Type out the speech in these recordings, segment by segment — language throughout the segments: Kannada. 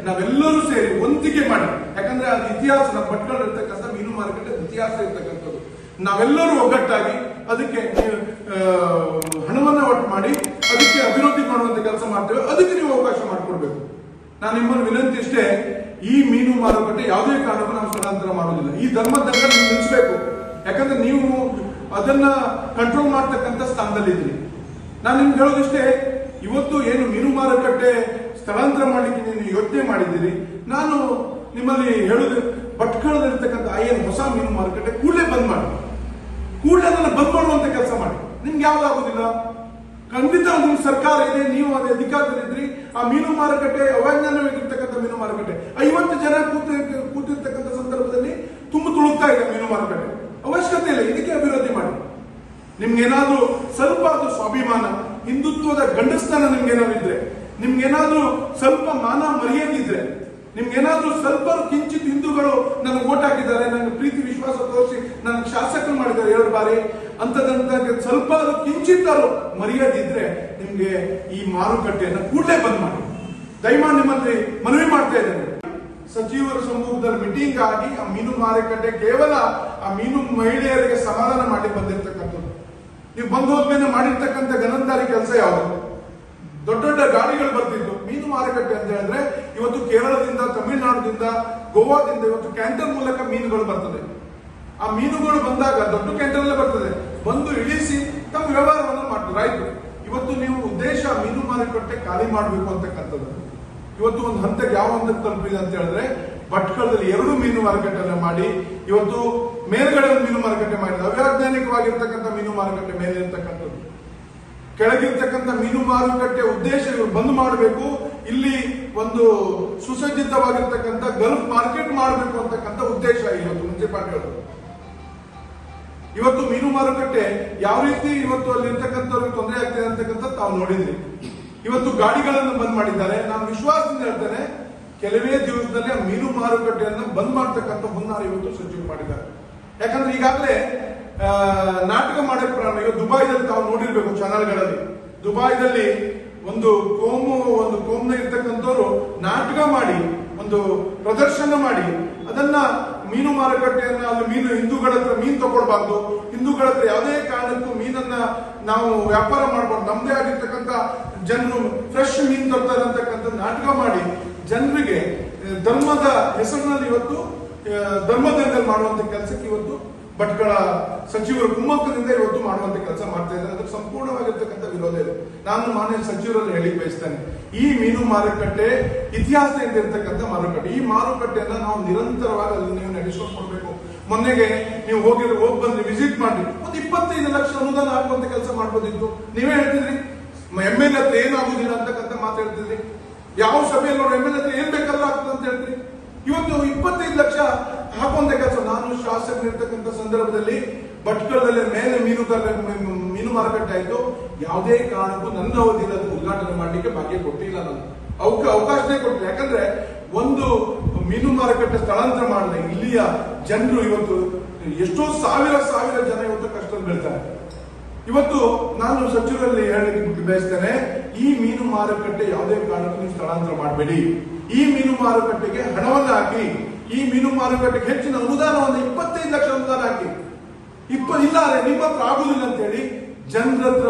ನಾವೆಲ್ಲರೂ ಸೇರಿ ಒಂದಿಗೆ ಮಾಡಿ. ಯಾಕಂದ್ರೆ ಅದು ಇತಿಹಾಸ, ನಮ್ಮ ಭಟ್ಕಳ ಇರ್ತಕ್ಕಂಥ ಮೀನು ಮಾರುಕಟ್ಟೆ ಇತಿಹಾಸ ಇರ್ತಕ್ಕಂಥದ್ದು. ನಾವೆಲ್ಲರೂ ಒಗ್ಗಟ್ಟಾಗಿ ಅದಕ್ಕೆ ಹಣವನ್ನ ಒಟ್ಟು ಮಾಡಿ ಅದಕ್ಕೆ ಅಭಿವೃದ್ಧಿ ಮಾಡುವಂತ ಕೆಲಸ ಮಾಡ್ತೇವೆ. ಅದಕ್ಕೆ ನೀವು ಅವಕಾಶ ಮಾಡಿಕೊಡ್ಬೇಕು. ನಾನು ನಿಮ್ಮನ್ನು ವಿನಂತಿ ಇಷ್ಟೇ, ಈ ಮೀನು ಮಾರುಕಟ್ಟೆ ಯಾವುದೇ ಕಾರಣಕ್ಕೂ ನಾವು ಸ್ಥಳಾಂತರ ಮಾಡೋದಿಲ್ಲ. ಈ ಧರ್ಮದ ನೀವು ನಿಲ್ಲಿಸಬೇಕು. ಯಾಕಂದ್ರೆ ನೀವು ಅದನ್ನ ಕಂಟ್ರೋಲ್ ಮಾಡ್ತಕ್ಕಂಥ ಸ್ಥಾನದಲ್ಲಿದ್ದೀರಿ. ನಾನು ನಿಮ್ಗೆ ಹೇಳೋದಿಷ್ಟೇ ಇವತ್ತು ಏನು ಮೀನು ಮಾರುಕಟ್ಟೆ ಸ್ಥಳಾಂತರ ಮಾಡಲಿಕ್ಕೆ ನೀವು ಯೋಚನೆ ಮಾಡಿದ್ದೀರಿ? ನಾನು ನಿಮ್ಮಲ್ಲಿ ಹೇಳುದು, ಭಟ್ಕಳದಲ್ಲಿರ್ತಕ್ಕಂಥ ಐಎನ್ ಹೊಸ ಮೀನು ಮಾರುಕಟ್ಟೆ ಕೂಡಲೇ ಬಂದ್ ಮಾಡಿ. ಕೂಡಲೇ ಅದನ್ನು ಬಂದ್ ಮಾಡುವಂತ ಕೆಲಸ ಮಾಡಿ. ನಿಮ್ಗೆ ಯಾವ್ದಾಗುದಿಲ್ಲ ಖಂಡಿತ ನಿಮ್ ಸರ್ಕಾರ ಇದೆ, ನೀವು ಅದೇ ಅಧಿಕಾರದಲ್ಲಿದ್ರಿ ಆ ಮೀನು ಮಾರುಕಟ್ಟೆ ಅವೈಜ್ಞಾನಿಕವಾಗಿರ್ತಕ್ಕಂಥ ಮೀನು ಮಾರುಕಟ್ಟೆ ಐವತ್ತು ಜನ ಕೂತ ಕೂತಿರ್ತಕ್ಕಂಥ ಸಂದರ್ಭದಲ್ಲಿ ತುಂಬ ತುಳುಕ್ತಾ ಇದೆ ಮೀನು ಮಾರುಕಟ್ಟೆ ಅವಶ್ಯಕತೆ ಇಲ್ಲ, ಇದಕ್ಕೆ ಅಭಿವೃದ್ಧಿ ಮಾಡಿ. ನಿಮ್ಗೇನಾದ್ರೂ ಸ್ವಲ್ಪ ಅದು ಸ್ವಾಭಿಮಾನ ಹಿಂದುತ್ವದ ಗಂಡಸ್ತಾನ ನಿಮ್ಗೇನಾದ್ರು ನಿಮ್ಗೇನಾದ್ರೂ ಸ್ವಲ್ಪ ಮಾನ ಮರ್ಯಾದೆ ಇದ್ರೆ ನಿಮ್ಗೇನಾದ್ರೂ ಸ್ವಲ್ಪ ಕಿಂಚಿತ್ ಹಿಂದೂಗಳು ನನಗೆ ಓಟ್ ಹಾಕಿದ್ದಾರೆ, ನನ್ನ ಪ್ರೀತಿ ವಿಶ್ವಾಸ ತೋರಿಸಿ ನನಗೆ ಶಾಸಕರು ಮಾಡಿದ್ದಾರೆ ಎರಡು ಬಾರಿ ಅಂತದಂತ ಸ್ವಲ್ಪ ಕಿಂಚಿತ್ತಾರು ಮರ್ಯಾದೆ ಇದ್ರೆ ನಿಮ್ಗೆ ಈ ಮಾರುಕಟ್ಟೆಯನ್ನು ಕೂಡಲೇ ಬಂದ್ ಮಾಡಿ. ದಯಮಾಡಿ ನಿಮ್ಮಲ್ಲಿ ಮನವಿ ಮಾಡ್ತಾ ಇದ್ದೇನೆ. ಸಚಿವರ ಸಮೂಹದಲ್ಲಿ ಮೀಟಿಂಗ್ ಆಗಿ ಆ ಮೀನು ಮಾರುಕಟ್ಟೆ ಕೇವಲ ಆ ಮೀನು ಮಹಿಳೆಯರಿಗೆ ಸಮಾಧಾನ ಮಾಡಿ ಬಂದಿರತಕ್ಕಂಥದ್ದು. ನೀವು ಬಂದು ಹೋದ್ಮೇಲೆ ಮಾಡಿರ್ತಕ್ಕಂಥ ಗನಂದಾರಿ ಕೆಲಸ ಯಾವುದು? ದೊಡ್ಡ ದೊಡ್ಡ ಗಾಡಿಗಳು ಬರ್ತಿದ್ದು ಮೀನು ಮಾರುಕಟ್ಟೆ ಅಂತ ಹೇಳಿದ್ರೆ ಇವತ್ತು ಕೇರಳದಿಂದ, ತಮಿಳುನಾಡುದಿಂದ, ಗೋವಾದಿಂದ ಇವತ್ತು ಕ್ಯಾಂಟರ್ ಮೂಲಕ ಮೀನುಗಳು ಬರ್ತದೆ. ಆ ಮೀನುಗಳು ಬಂದಾಗ ದೊಡ್ಡ ಕ್ಯಾಂಟರ್ ಬರ್ತದೆ. ಬಂದು ಇಳಿಸಿ ತಮ್ಮ ವ್ಯವಹಾರವನ್ನು ಮಾಡ್ತಾರೆ. ಆಯ್ತು, ಇವತ್ತು ನೀವು ಉದ್ದೇಶ ಮೀನು ಮಾರುಕಟ್ಟೆ ಖಾಲಿ ಮಾಡಬೇಕು ಅಂತಕ್ಕಂಥದ್ದು. ಇವತ್ತು ಒಂದು ಹಂತಕ್ಕೆ ಯಾವ ಹಂತಕ್ಕೆ ತಲುಪಿದೆ ಅಂತ ಹೇಳಿದ್ರೆ ಭಟ್ಕಳದಲ್ಲಿ ಎರಡು ಮೀನು ಮಾರುಕಟ್ಟೆನ ಮಾಡಿ, ಇವತ್ತು ಮೇಲ್ಗಡೆ ಮೀನು ಮಾರುಕಟ್ಟೆ ಮಾಡಿದ ಅವ್ಯಾಜ್ಞಾನಿಕವಾಗಿರ್ತಕ್ಕಂಥ ಮೀನು ಮಾರುಕಟ್ಟೆ ಮೇಲೆ ಇರ್ತಕ್ಕಂಥದ್ದು. ಕೆಳಗಿರ್ತಕ್ಕಂಥ ಮೀನು ಮಾರುಕಟ್ಟೆ ಉದ್ದೇಶ ಇವರು ಬಂದ್ ಮಾಡಬೇಕು, ಇಲ್ಲಿ ಒಂದು ಸುಸಜ್ಜಿತವಾಗಿರ್ತಕ್ಕಂಥ ಗಲ್ಫ್ ಮಾರ್ಕೆಟ್ ಮಾಡಬೇಕು ಅಂತಕ್ಕಂಥ ಉದ್ದೇಶ ಇವತ್ತು ಮುನ್ಸಿಪಾಲಿಟಿ ಇವತ್ತು ಮೀನು ಮಾರುಕಟ್ಟೆ ಯಾವ ರೀತಿ ಇವತ್ತು ಅಲ್ಲಿ ಇರ್ತಕ್ಕಂಥವ್ರಿಗೆ ತೊಂದರೆ ಆಗ್ತಿದೆ ಅಂತಕ್ಕಂಥ ತಾವು ನೋಡಿದ್ರಿ. ಇವತ್ತು ಗಾಡಿಗಳನ್ನು ಬಂದ್ ಮಾಡಿದ್ದಾರೆ. ನಾನು ವಿಶ್ವಾಸದಿಂದ ಹೇಳ್ತೇನೆ, ಕೆಲವೇ ದಿವಸದಲ್ಲಿ ಆ ಮೀನು ಮಾರುಕಟ್ಟೆಯನ್ನು ಬಂದ್ ಮಾಡ್ತಕ್ಕಂಥ ಹುನ್ನಾರ ಇವತ್ತು ಸಜ್ಜು ಮಾಡಿದ್ದಾರೆ. ಯಾಕಂದ್ರೆ ಈಗಾಗಲೇ ನಾಟಕ ಮಾಡಕ್ಕೆ ಪ್ರಾರಂಭ ಈಗ ದುಬೈದಲ್ಲಿ ತಾವು ನೋಡಿರ್ಬೇಕು ಚಾನಲ್ಗಳಲ್ಲಿ ದುಬೈದಲ್ಲಿ ಒಂದು ಕೋಮು, ಒಂದು ಕೋಮ್ನ ಇರ್ತಕ್ಕಂಥವ್ರು ನಾಟಕ ಮಾಡಿ, ಒಂದು ಪ್ರದರ್ಶನ ಮಾಡಿ, ಅದನ್ನ ಮೀನು ಮಾರುಕಟ್ಟೆಯನ್ನ ಅಲ್ಲಿ ಮೀನು ಹಿಂದೂಗಳ ಹತ್ರ ಮೀನು ತಗೊಳ್ಬಾರ್ದು. ಹಿಂದೂಗಳ ಹತ್ರ ಯಾವುದೇ ಕಾರಣಕ್ಕೂ ಮೀನನ್ನ ನಾವು ವ್ಯಾಪಾರ ಮಾಡಬಾರ್ದು. ನಮ್ದೇ ಆಗಿರ್ತಕ್ಕಂಥ ಜನರು ಫ್ರೆಶ್ ಮೀನು ತರ್ತಾರೆ ಅಂತಕ್ಕಂಥ ನಾಟಕ ಮಾಡಿ, ಜನರಿಗೆ ಧರ್ಮದ ಹೆಸರಿನಲ್ಲಿ ಇವತ್ತು ಆ, ಧರ್ಮದಂಗಲ್ ಮಾಡುವಂತ ಕೆಲಸಕ್ಕೆ ಇವತ್ತು ಭಟ್ಗಳ ಸಚಿವರ ಕುಮ್ಮಕ್ಕದಿಂದ ಇವತ್ತು ಮಾಡುವಂತ ಕೆಲಸ ಮಾಡ್ತಾ ಇದ್ದಾರೆ. ಅದಕ್ಕೆ ಸಂಪೂರ್ಣವಾಗಿರ್ತಕ್ಕಂಥ ವಿರೋಧ ಇದೆ. ನಾನು ಮಾನ್ಯ ಸಚಿವರಲ್ಲಿ ಹೇಳಿ ಬಯಸ್ತೇನೆ. ಈ ಮೀನು ಮಾರುಕಟ್ಟೆ ಇತಿಹಾಸದಿಂದ ಇರ್ತಕ್ಕಂಥ ಮಾರುಕಟ್ಟೆ. ಈ ಮಾರುಕಟ್ಟೆಯನ್ನ ನಾವು ನಿರಂತರವಾಗಿ ಅಲ್ಲಿ ನೀವು ನಡೆಸಿಕೊಡ್ಬೇಕು ಕೊಡ್ಬೇಕು. ಮೊನ್ನೆಗೆ ನೀವು ಹೋಗಿ ಹೋಗಿ ಬಂದು ವಿಸಿಟ್ ಮಾಡಿ ಒಂದು ಇಪ್ಪತ್ತೈದು ಲಕ್ಷ ಅನುದಾನ ಹಾಕುವಂತ ಕೆಲಸ ಮಾಡ್ಬೋದಿತ್ತು. ನೀವೇ ಹೇಳ್ತಿದ್ರಿ? ಎಂ ಎಲ್ ಹತ್ರ ಏನಾಗುದಿಲ್ಲ ಅಂತಕ್ಕಂಥ ಮಾತು ಹೇಳ್ತಿದ್ರಿ? ಯಾವ ಸಭೆಯಲ್ಲಿ ನೋಡಿ ಎಂ ಎಲ್ ಹತ್ರ ಏನ್ ಬೇಕಾದ್ರೂ ಆಗ್ತದೆ ಅಂತ ಹೇಳ್ತೀರಿ ಇವತ್ತು ಇಪ್ಪತ್ತೈದು ಲಕ್ಷ ಹಾಕುವಂತ ಕೆಲಸ. ನಾನು ಶಾಸಕರಿರ್ತಕ್ಕಂಥ ಸಂದರ್ಭದಲ್ಲಿ ಭಟ್ಕಳದಲ್ಲಿ ಮೇಲೆ ಮೀನು ಮೀನು ಮಾರುಕಟ್ಟೆ ಆಯ್ತು. ಯಾವುದೇ ಕಾರಣಕ್ಕೂ ನನ್ನ ಅವಧಿಯಲ್ಲಿ ಅದು ಉದ್ಘಾಟನೆ ಮಾಡಲಿಕ್ಕೆ ಭಾಗ್ಯ ಕೊಟ್ಟಿಲ್ಲ ನಾನು. ಅವಕ್ಕೆ ಅವಕಾಶನೇ ಕೊಟ್ಟಿಲ್ಲ. ಯಾಕಂದ್ರೆ ಒಂದು ಮೀನು ಮಾರುಕಟ್ಟೆ ಸ್ಥಳಾಂತರ ಮಾಡಿದೆ ಇಲ್ಲಿಯ ಜನರು ಇವತ್ತು ಎಷ್ಟೋ ಸಾವಿರ ಸಾವಿರ ಜನ ಇವತ್ತು ಕಷ್ಟದಲ್ಲಿ ಬೀಳ್ತಾರೆ ಇವತ್ತು ನಾನು ಸಚಿವರಲ್ಲಿ ಹೇಳಲಿಕ್ಕೆ ಬಯಸ್ತೇನೆ, ಈ ಮೀನು ಮಾರುಕಟ್ಟೆ ಯಾವುದೇ ಕಾರಣಕ್ಕೂ ಸ್ಥಳಾಂತರ ಮಾಡಬೇಡಿ. ಈ ಮೀನು ಮಾರುಕಟ್ಟೆಗೆ ಹಣವನ್ನ ಹಾಕಿ, ಈ ಮೀನು ಮಾರುಕಟ್ಟೆಗೆ ಹೆಚ್ಚಿನ ಅನುದಾನವನ್ನು ಇಪ್ಪತ್ತೈದು ಲಕ್ಷ ಅನುದಾನ ಹಾಕಿ. ಇಪ್ಪ ಇಲ್ಲ ನಿಮ್ಮ ಹತ್ರ ಆಗುದಿಲ್ಲ ಅಂತ ಹೇಳಿ ಜನರ ಹತ್ರ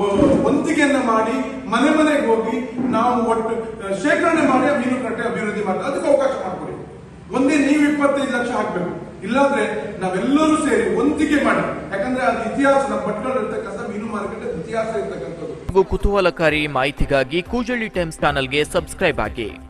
ಒ- ವಂತಿಗೆಯನ್ನ ಮಾಡಿ, ಮನೆ ಮನೆಗೆ ಹೋಗಿ ನಾವು ಒಟ್ಟು ಶೇಖರಣೆ ಮಾಡಿ ಆ ಮೀನುಕಟ್ಟೆ ಅಭಿವೃದ್ಧಿ ಮಾಡಿ ಅದಕ್ಕೆ ಅವಕಾಶ ಮಾಡಿಕೊಡಿ. ಒಂದೇ ನೀವು ಇಪ್ಪತ್ತೈದು ಲಕ್ಷ ಹಾಕ್ಬೇಕು. ಇಲ್ಲಾಂದ್ರೆ ನಾವೆಲ್ಲರೂ ಸೇರಿ ಒಂದಿಗೆ ಮಾಡಿ. ಯಾಕಂದ್ರೆ ಅದು ಇತಿಹಾಸ ನಮ್ಮ ಪಟ್ಟಣದಲ್ಲಿರ್ತಕ್ಕಂಥ ಮೀನು ಮಾರುಕಟ್ಟೆ ಇತಿಹಾಸ ಇರ್ತಕ್ಕಂಥದ್ದು. ಕುತೂಹಲಕಾರಿ ಮಾಹಿತಿಗಾಗಿ ಕೂಜಳ್ಳಿ ಟೈಮ್ಸ್ ಚಾನಲ್ಗೆ ಸಬ್ಸ್ಕ್ರೈಬ್ ಆಗಿ.